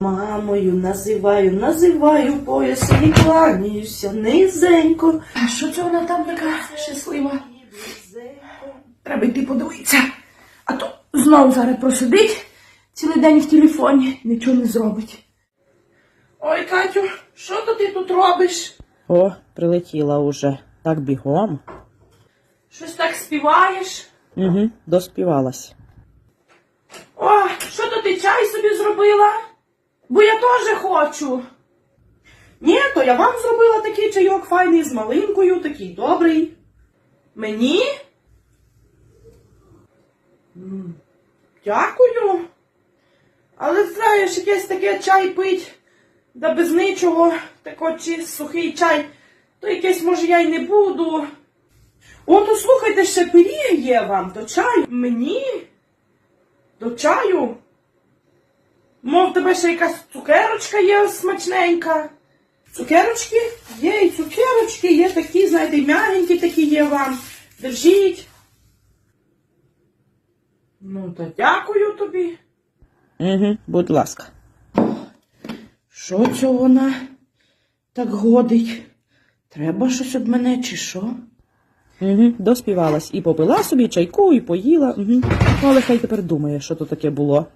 Мамою називаю, називаю пояс і кланяюся низенько. А що це вона там така щаслива? Треба йти подивитися. А то знову зараз просидить цілий день в телефоні, нічого не зробить. Ой, Катю, що то ти тут робиш? О, прилетіла уже. Так бігом. Щось так співаєш? Угу, доспівалась. О, що то ти чай собі зробила? Бо я теж хочу. Ні, то я вам зробила такий чайок файний з малинкою, такий добрий. Мені? Дякую. Але знаєш, якесь таке чай пить, да без нічого, тако чи сухий чай, то якесь, може, я й не буду. О, то слухайте, ще пиріг є вам до чаю. Мені? До чаю. Тебе ще якась цукерочка є смачненька. Цукерочки? Є і цукерочки, є такі, знаєте, м'ягенькі такі є вам. Держіть. Ну, то дякую тобі. Угу, будь ласка. Що це вона так годить? Треба щось від мене, чи що? Угу, доспівалась. І попила собі чайку, і поїла. Угу. Але хай тепер думає, що то таке було.